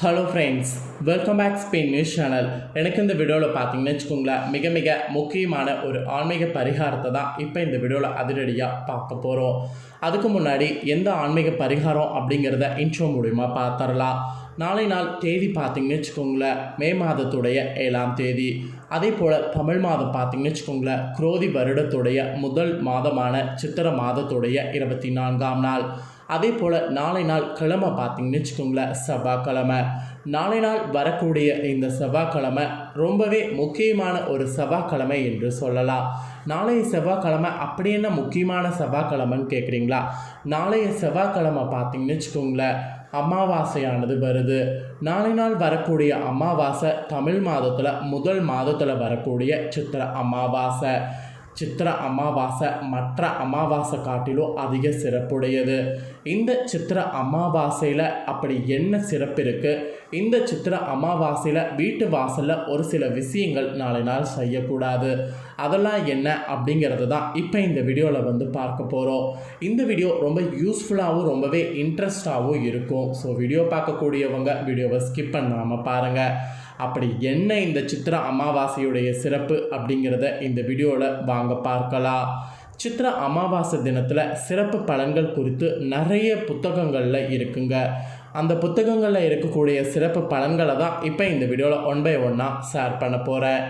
Hello friends welcome back Spain news channel எனக்கு இந்த வீடியோவில் பார்த்தீங்கன்னு வச்சுக்கோங்களேன் மிக மிக முக்கியமான ஒரு ஆன்மீக பரிகாரத்தை தான் இப்போ இந்த வீடியோவில் அதிரடியாக பார்க்க போகிறோம் அதுக்கு முன்னாடி எந்த ஆன்மீக பரிகாரம் அப்படிங்கிறத இன்ட்ரோ மூலிமா பார்த்துடலாம். நாளை நாள் தேதி பார்த்தீங்கன்னு வச்சுக்கோங்களேன் மே மாதத்துடைய ஏழாம் தேதி. அதே போல் தமிழ் மாதம் பார்த்தீங்கன்னு வச்சுக்கோங்களேன் குரோதி வருடத்துடைய முதல் மாதமான சித்திர மாதத்துடைய இருபத்தி நான்காம் நாள். அதே போல் நாளை நாள் கிழமை பார்த்தீங்கன்னு வச்சுக்கோங்களேன் செவ்வாய்க்கிழமை. நாளை நாள் வரக்கூடிய இந்த செவ்வாய்க்கிழமை ரொம்பவே முக்கியமான ஒரு செவ்வாய்க்கிழமை என்று சொல்லலாம். நாளைய செவ்வாய்க்கிழமை அப்படி என்ன முக்கியமான செவ்வாய்க்கிழமைன்னு கேட்குறீங்களா? நாளைய செவ்வாய்க்கிழமை பார்த்தீங்கன்னு வச்சுக்கோங்களேன் அமாவாசையானது வருது. நாளை நாள் வரக்கூடிய அமாவாசை தமிழ் மாதத்தில் முதல் மாதத்தில் வரக்கூடிய சித்திர அமாவாசை. சித்திர அமாவாசை மற்ற அமாவாசை காட்டிலும் அதிக சிறப்புடையது. இந்த சித்திர அமாவாசையில் அப்படி என்ன சிறப்பு இருக்குது இந்த சித்திர அமாவாசையில் வீட்டு வாசலில் ஒரு சில விஷயங்கள் நாளை நாள் செய்யக்கூடாது. அதெல்லாம் என்ன அப்படிங்கிறது தான் இப்போ இந்த வீடியோவில் வந்து பார்க்க போகிறோம். இந்த வீடியோ ரொம்ப யூஸ்ஃபுல்லாகவும் ரொம்பவே இன்ட்ரெஸ்டாகவும் இருக்கும். ஸோ வீடியோ பார்க்கக்கூடியவங்க வீடியோவை ஸ்கிப் பண்ணாமல் பாருங்கள் அப்படி என்ன இந்த சித்திர அமாவாசையுடைய சிறப்பு அப்படிங்கிறத இந்த வீடியோவில் வாங்க பார்க்கலாம். சித்திர அமாவாசை தினத்தில் சிறப்பு பலன்கள் குறித்து நிறைய புத்தகங்களில் இருக்குங்க. அந்த புத்தகங்களில் இருக்கக்கூடிய சிறப்பு பலன்களை தான் இப்போ இந்த வீடியோவில் ஒன் பை ஒன்னாக ஷேர் பண்ண போகிறேன்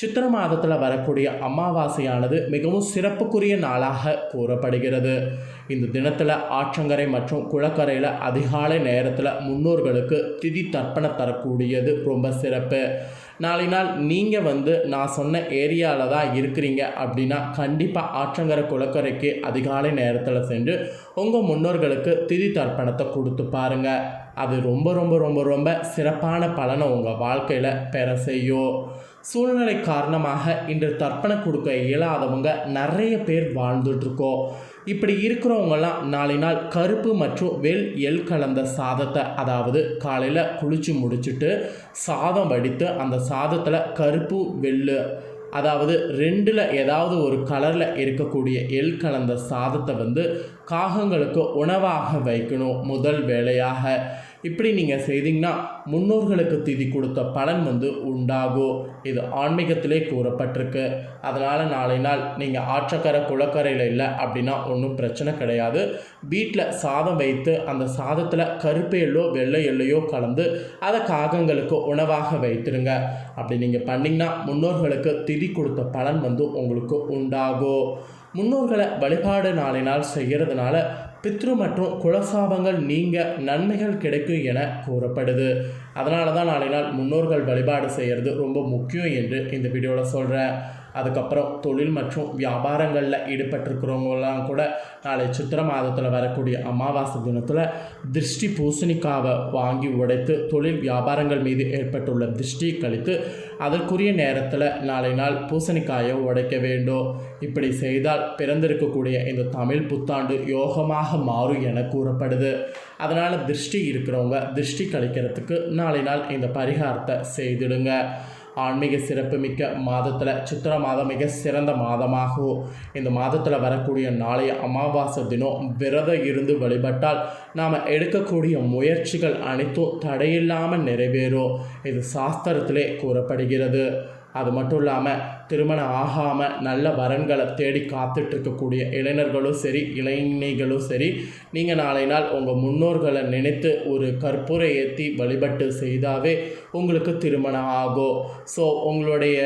சித்திர மாதத்தில் வரக்கூடிய அமாவாசையானது மிகவும் சிறப்புக்குரிய நாளாக கூறப்படுகிறது. இந்த தினத்தில் ஆற்றங்கரை மற்றும் குளக்கரையில் அதிகாலை நேரத்தில் முன்னோர்களுக்கு திதி தர்ப்பணம் தரக்கூடியது ரொம்ப சிறப்பு. நாளை நாள் நீங்கள் வந்து நான் சொன்ன ஏரியாவில் தான் இருக்கிறீங்க அப்படின்னா கண்டிப்பாக ஆற்றங்கரை குளக்கரைக்கு அதிகாலை நேரத்தில் சென்று உங்கள் முன்னோர்களுக்கு திதி தர்ப்பணத்தை கொடுத்து பாருங்கள் அது ரொம்ப ரொம்ப ரொம்ப ரொம்ப சிறப்பான பலனை உங்கள் வாழ்க்கையில் பெற செய்யும். சூழ்நிலை காரணமாக இன்று தர்ப்பணம் கொடுக்க இயலாதவங்க நிறைய பேர் வாழ்ந்துட்டுருக்கோம் இப்படி இருக்கிறவங்கெல்லாம் நாளை நாள் கருப்பு மற்றும் வெள் எல் கலந்த சாதத்தை அதாவது காலையில் குளித்து முடிச்சுட்டு சாதம் வடித்து அந்த சாதத்தில் கருப்பு வெள்ளு அதாவது ரெண்டில் ஏதாவது ஒரு கலரில் இருக்கக்கூடிய எல் கலந்த சாதத்தை வந்து காகங்களுக்கு உணவாக வைக்கணும் முதல் வேலையாக இப்படி நீங்கள் செய்தீங்கன்னா முன்னோர்களுக்கு திதி கொடுத்த பலன் வந்து உண்டாகும் இது ஆன்மீகத்திலே கூறப்பட்டிருக்கு. அதனால் நாளை நாள் நீங்கள் ஆற்றக்கரை குளக்கரையில் இல்லை அப்படின்னா ஒன்றும் பிரச்சனை கிடையாது. வீட்டில் சாதம் வைத்து அந்த சாதத்தில் கருப்பு எல்லோ வெள்ளை எல்லையோ கலந்து அதை காகங்களுக்கு உணவாக வைத்துருங்க. அப்படி நீங்கள் பண்ணிங்கன்னா முன்னோர்களுக்கு திதி கொடுத்த பலன் வந்து உங்களுக்கு உண்டாகும் முன்னோர்களை வழிபாடு நாளை நாள் செய்கிறதுனால பித்ரு மற்றும் குலசாபங்கள் நீங்க நன்மைகள் கிடைக்கும் என கூறப்படுது. அதனால தான் நாளை நாள் முன்னோர்கள் வழிபாடு செய்கிறது ரொம்ப முக்கியம் என்று இந்த வீடியோவில் சொல்கிறேன் அதுக்கப்புறம் தொழில் மற்றும் வியாபாரங்களில் ஈடுபட்டிருக்கிறவங்களாம் கூட நாளை சித்திர மாதத்தில் வரக்கூடிய அமாவாசை தினத்தில் திருஷ்டி பூசணிக்காவை வாங்கி உடைத்து தொழில் வியாபாரங்கள் மீது ஏற்பட்டுள்ள திருஷ்டி கழித்து அதற்குரிய நேரத்தில் நாளை நாள் பூசணிக்காயை உடைக்க வேண்டும். இப்படி செய்தால் பிறந்திருக்கக்கூடிய இந்த தமிழ் புத்தாண்டு யோகமாக மாறும் என கூறப்படுது. அதனால் திருஷ்டி இருக்கிறவங்க திருஷ்டி கழிக்கிறதுக்கு நாளை நாள் இந்த பரிகாரத்தை செய்திடுங்க. ஆன்மீக சிறப்புமிக்க மாதத்தில் சித்திர மாதம் மிக சிறந்த மாதமாகும் இந்த மாதத்தில் வரக்கூடிய நாளைய அமாவாசை தினம் விரதம் இருந்து வழிபட்டால் நாம் எடுக்கக்கூடிய முயற்சிகள் அனைத்தும் தடையில்லாமல் நிறைவேறும். இது சாஸ்திரத்திலே கூறப்படுகிறது. அது மட்டும் இல்லாமல் திருமணம் ஆகாமல் நல்ல வரன்களை தேடி காத்துட்ருக்கக்கூடிய இளைஞர்களும் சரி இளைஞர்களும் சரி நீங்கள் நாளை நாள் உங்கள் முன்னோர்களை நினைத்து ஒரு கற்பூரை ஏற்றி வழிபட்டு செய்தாவே உங்களுக்கு திருமணம் ஆகும் ஸோ உங்களுடைய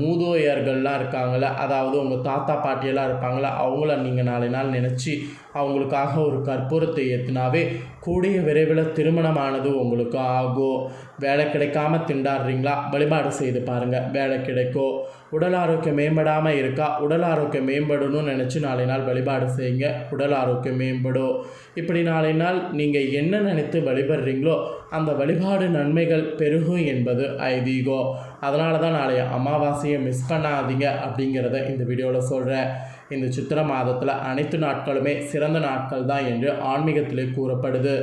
மூதோயர்கள்லாம் இருக்காங்கள அதாவது உங்கள் தாத்தா பாட்டியெல்லாம் இருப்பாங்களா அவங்கள நீங்கள் நாளை நாள் நினச்சி அவங்களுக்காக ஒரு கற்பூரத்தை ஏற்றினாவே கூடிய விரைவில் திருமணமானது உங்களுக்கு ஆகும் வேலை கிடைக்காம திண்டாடுறீங்களா? வழிபாடு செய்து பாருங்கள் வேலை கிடைக்கும் உடல் ஆரோக்கியம் மேம்படாமல் இருக்கா? உடல் ஆரோக்கியம் மேம்படணும்னு நினச்சி நாளை நாள் வழிபாடு செய்யுங்க. உடல் ஆரோக்கியம் மேம்படும் இப்படி நாளை நாள் நீங்கள் என்ன நினைத்து வழிபடுறீங்களோ அந்த வழிபாடு நன்மைகள் பெருகும் என்பது ஐதீகம் அதனால தான் நாளைய அமாவாசையை மிஸ் பண்ணாதீங்க அப்படிங்கிறத இந்த வீடியோவில் சொல்கிறேன் இந்த சித்திர மாதத்தில் அனைத்து நாட்களுமே சிறந்த நாட்கள் தான் என்று ஆன்மீகத்திலே கூறப்படுது.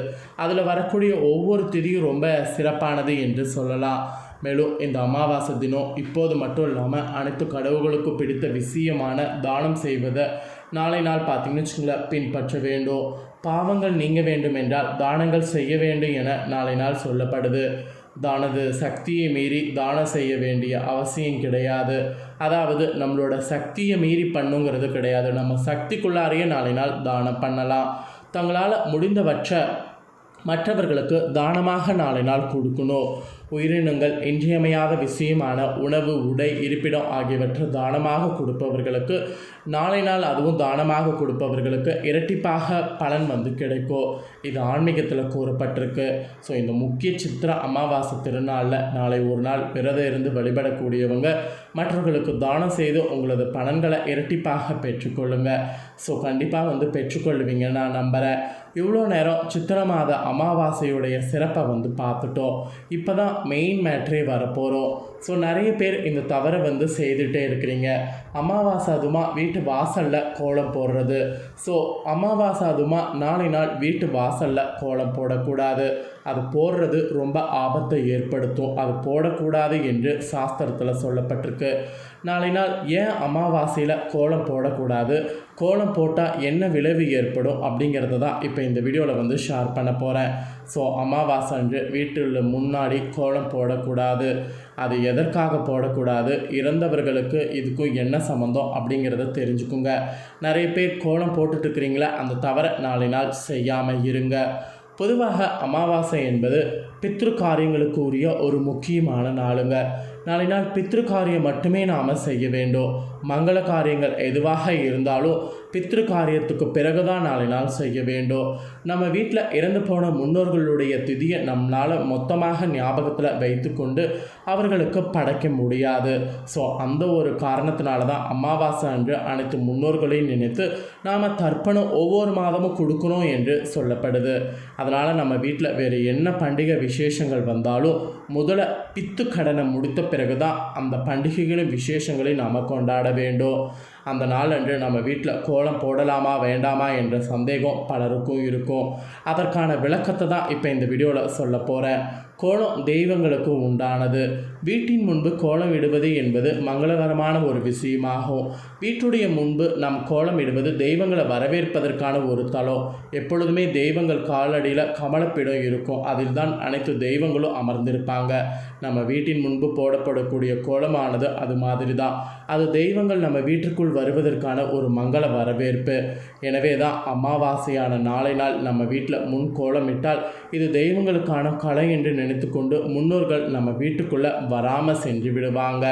அதில் வரக்கூடிய ஒவ்வொரு திதியும் ரொம்ப சிறப்பானது என்று சொல்லலாம். மேலும் இந்த அமாவாசை தினம் இப்போது மட்டும் இல்லாமல் அனைத்து கடவுள்களுக்கும் பிடித்த விஷயமான தானம் செய்வதை நாளை நாள் பார்த்தீங்கன்னு வச்சுக்கோங்களேன் பின்பற்ற வேண்டும். பாவங்கள் நீங்க வேண்டுமென்றால் தானங்கள் செய்ய வேண்டும் என நாளை நாள் சொல்லப்படுது. தானது சக்தியை மீறி தானம் செய்ய வேண்டிய அவசியம் கிடையாது. அதாவது நம்மளோட சக்தியை மீறி பண்ணுங்கிறது கிடையாது. நம்ம சக்திக்குள்ளாரையே நாளை நாள் தானம் பண்ணலாம். தங்களால் முடிந்தபட்ச மற்றவர்களுக்கு தானமாக நாளை நாள் கொடுக்கணும். உயிரினங்கள் இன்றியமையாத விஷயமான உணவு உடை இருப்பிடம் ஆகியவற்றை தானமாக கொடுப்பவர்களுக்கு நாளை நாள் அதுவும் தானமாக கொடுப்பவர்களுக்கு இரட்டிப்பாக பலன் வந்து கிடைக்கும் இது ஆன்மீகத்தில் கூறப்பட்டிருக்கு. ஸோ இந்த முக்கிய சித்திர அமாவாசை திருநாளில் நாளை ஒரு நாள் விரதம் இருந்து வழிபடக்கூடியவங்க மற்றவர்களுக்கு தானம் செய்து உங்களது பலன்களை இரட்டிப்பாக பெற்றுக்கொள்ளுங்க. ஸோ கண்டிப்பாக வந்து பெற்றுக்கொள்வீங்க. நான் நம்புகிறேன் இவ்வளோ நேரம் சித்திர மாத அமாவாசையுடைய சிறப்பை வந்து பார்த்துட்டோம். இப்போ தான் மெயின் மேட்ரே வரப்போகிறோம் ஸோ நிறைய பேர் இந்த தவறை வந்து செய்துகிட்டே இருக்கிறீங்க. அமாவாசை அதுமா வீட்டு வாசலில் கோலம் போடுறது. ஸோ அமாவாசை அதுமா நாளை நாள் வீட்டு வாசலில் கோலம் போடக்கூடாது. அது போடுறது ரொம்ப ஆபத்தை ஏற்படுத்தும். அது போடக்கூடாது என்று சாஸ்திரத்தில் சொல்லப்பட்டிருக்கு. நாளை நாள் ஏன் அமாவாசையில் கோலம் போடக்கூடாது? கோலம் போட்டால் என்ன விளைவு ஏற்படும் அப்படிங்கிறத தான் இப்போ இந்த வீடியோவில் வந்து ஷேர் பண்ண போகிறேன் ஸோ அமாவாசை அன்று வீட்டில் முன்னாடி கோலம் போடக்கூடாது. அது எதற்காக போடக்கூடாது? இறந்தவர்களுக்கு இதுக்கும் என்ன சம்மந்தம் அப்படிங்கிறத தெரிஞ்சுக்குங்க. நிறைய பேர் கோலம் போட்டுட்ருக்கிறீங்களா அந்த தவறை நாளை நாள் செய்யாமல் இருங்க. பொதுவாக அமாவாசை என்பது பித்ரு காரியங்களுக்கு உரிய ஒரு முக்கியமான நாளுங்க. நாளை நாள் பித்ரு காரியம் மட்டுமே நாம் செய்ய வேண்டும். மங்கள காரியங்கள் எதுவாக இருந்தாலும் பித்ரு காரியத்துக்கு பிறகு தான் நாளை நாள் செய்ய வேண்டும். நம்ம வீட்டில் இறந்து போன முன்னோர்களுடைய திதியை நம்மளால் மொத்தமாக ஞாபகத்தில் வைத்துக்கொண்டு அவர்களுக்கு படைக்க முடியாது. ஸோ அந்த ஒரு காரணத்தினால தான் அமாவாசை அன்று அனைத்து முன்னோர்களையும் நினைத்து நாம் தர்ப்பணம் ஒவ்வொரு மாதமும் கொடுக்கணும் என்று சொல்லப்படுது. அதனால் நம்ம வீட்டில் வேறு என்ன பண்டிகை விசேஷங்கள் வந்தாலும் முதல்ல பித்து கடனை முடித்த பிறகு தான் அந்த பண்டிகைகளும் விசேஷங்களையும் நாம் கொண்டாட வேண்டும். அந்த நாள் அன்று நம்ம வீட்டில் கோலம் போடலாமா வேண்டாமா என்ற சந்தேகம் பலருக்கும் இருக்கும். அதற்கான விளக்கத்தை தான் இப்போ இந்த வீடியோவில் சொல்ல போகிறேன் கோலம் தெய்வங்களுக்கு உண்டானது. வீட்டின் முன்பு கோலம் இடுவது என்பது மங்களகரமான ஒரு விஷயமாகும். வீட்டுடைய முன்பு நம் கோலம் இடுவது தெய்வங்களை வரவேற்பதற்கான ஒரு தலம். எப்பொழுதுமே தெய்வங்கள் காலடியில் கமலப்பிடம் இருக்கும். அதில் தான் அனைத்து தெய்வங்களும் அமர்ந்திருப்பாங்க. நம்ம வீட்டின் முன்பு போடப்படக்கூடிய கோலமானது அது மாதிரி தான் அது தெய்வங்கள் நம்ம வீட்டிற்குள் வருவதற்கான ஒரு மங்கள வரவேற்பு. எனவே தான் அமாவாசையான நாளை நாள் நம்ம வீட்டில் முன் கோலமிட்டால் இது தெய்வங்களுக்கான கலை என்று நினைத்து கொண்டு முன்னோர்கள் நம்ம வீட்டுக்குள்ளே வராமல் சென்று விடுவாங்க.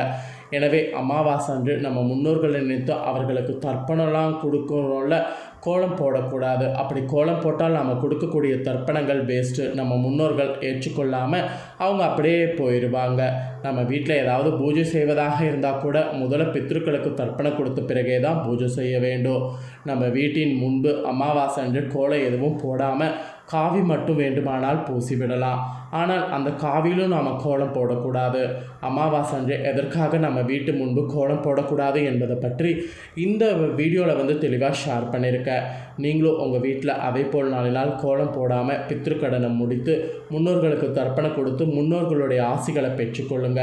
எனவே அமாவாசை அன்று நம்ம முன்னோர்களை நினைத்து அவர்களுக்கு தர்ப்பணம்லாம் கொடுக்கணும்ல கோலம் போடக்கூடாது. அப்படி கோலம் போட்டால் நம்ம கொடுக்கக்கூடிய தர்ப்பணங்கள் வேஸ்ட்டு நம்ம முன்னோர்கள் ஏற்றுக்கொள்ளாமல் அவங்க அப்படியே போயிடுவாங்க நம்ம வீட்டில் ஏதாவது பூஜை செய்வதாக இருந்தால் கூட முதல்ல பித்ருக்களுக்கு தர்ப்பணம் கொடுத்த பிறகே தான் பூஜை செய்ய வேண்டும். நம்ம வீட்டின் முன்பு அமாவாசை அன்று கோலம் எதுவும் போடாமல் காவி மட்டும் வேண்டுமானால் பூசிவிடலாம். ஆனால் அந்த காவிலும் நாம் கோலம் போடக்கூடாது. அமாவாசை அன்று எதற்காக நம்ம வீட்டு முன்பு கோலம் போடக்கூடாது என்பதை பற்றி இந்த வீடியோவில் வந்து தெளிவாக ஷேர் பண்ணியிருக்கேன் நீங்களும் உங்கள் வீட்டில் அதே போல் நாலு நாள் கோலம் போடாமல் பித்திருக்கடனை முடித்து முன்னோர்களுக்கு தர்ப்பணம் கொடுத்து முன்னோர்களுடைய ஆசிகளை பெற்றுக்கொள்ளுங்க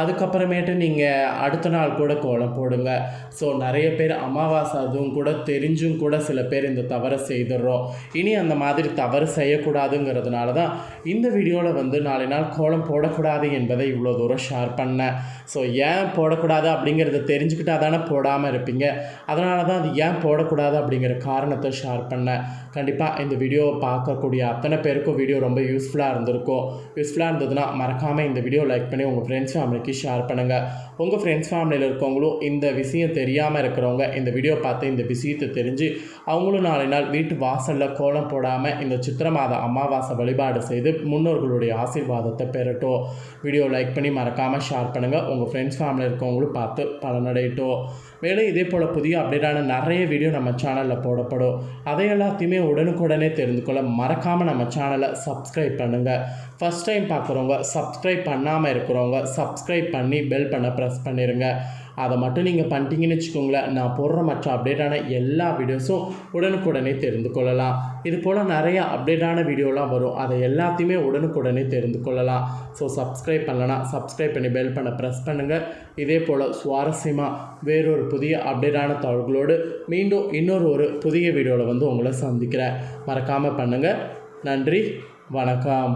அதுக்கப்புறமேட்டு நீங்கள் அடுத்த நாள் கூட கோலம் போடுங்க. ஸோ நிறைய பேர் அமாவாசை அதுவும் கூட தெரிஞ்சும் கூட சில பேர் இந்த தவறை செய்துடுறோம். இனி அந்த மாதிரி தவறு செய்யக்கூடாதுங்கிறதுனால தான் இந்த வீடியோவில் வந்து நாளை நாள் கோலம் போடக்கூடாது என்பதை இவ்வளோ தூரம் ஷேர் பண்ணேன் ஸோ ஏன் போடக்கூடாது அப்படிங்கிறத தெரிஞ்சுக்கிட்டா தானே போடாமல் இருப்பீங்க. அதனால தான் அது ஏன் போடக்கூடாது அப்படிங்கிற காரணத்தை ஷேர் பண்ணேன் கண்டிப்பாக இந்த வீடியோவை பார்க்கக்கூடிய அத்தனை பேருக்கும் வீடியோ ரொம்ப யூஸ்ஃபுல்லாக இருந்திருக்கும். யூஸ்ஃபுல்லாக இருந்ததுன்னா மறக்காமல் இந்த வீடியோ லைக் பண்ணி உங்கள் ஃப்ரெண்ட்ஸ் ஃபேமிலிக்கு ஷேர் பண்ணுங்கள் உங்கள் ஃப்ரெண்ட்ஸ் ஃபேமிலியில் இருக்கவங்களும் இந்த விஷயம் தெரியாமல் இருக்கிறவங்க இந்த வீடியோ பார்த்து இந்த விஷயத்தை தெரிஞ்சு அவங்களும் நாளை நாள் வீட்டு வாசலில் கோலம் போடாமல் இந்த சித்திர மாத அமாவாசை வழிபாடு செய்து முன்னோர்களுடைய ஆசீர்வாதத்தை பெறட்டும். வீடியோ லைக் பண்ணி மறக்காமல் ஷேர் பண்ணுங்கள் உங்கள் ஃப்ரெண்ட்ஸ் ஃபேமிலி இருக்கவங்களும் பார்த்து பலனடையட்டும். மேலும் இதே போல் புதிய அப்டேட்டான நிறைய வீடியோ நம்ம சேனலில் போடப்படும். அதை எல்லாத்தையுமே உடனுக்குடனே தெரிந்து கொள்ள மறக்காமல் நம்ம சேனலை சப்ஸ்கிரைப் பண்ணுங்கள் ஃபஸ்ட் டைம் பார்க்குறவங்க சப்ஸ்கிரைப் பண்ணாமல் இருக்கிறவங்க சப்ஸ்கிரைப் பண்ணி பெல் பண்ண ப்ரெஸ் பண்ணிடுங்க அதை மட்டும் நீங்கள் பண்ணிட்டீங்கன்னு வச்சுக்கோங்களேன் நான் போடுற மற்ற அப்டேட்டான எல்லா வீடியோஸும் உடனுக்குடனே தெரிந்து கொள்ளலாம். இது போல் நிறைய அப்டேட்டான வீடியோலாம் வரும். அதை எல்லாத்தையுமே உடனுக்குடனே தெரிந்து கொள்ளலாம். ஸோ சப்ஸ்கிரைப் பண்ணலனா சப்ஸ்கிரைப் பண்ணி பெல் பண்ண ப்ரெஸ் பண்ணுங்கள் இதே போல் சுவாரஸ்யமாக வேறொரு புதிய அப்டேட்டான தகவல்களோடு மீண்டும் இன்னொரு ஒரு புதிய வீடியோவில் வந்து உங்களை சந்திக்கிறேன். மறக்காமல் பண்ணுங்கள் நன்றி வணக்கம்.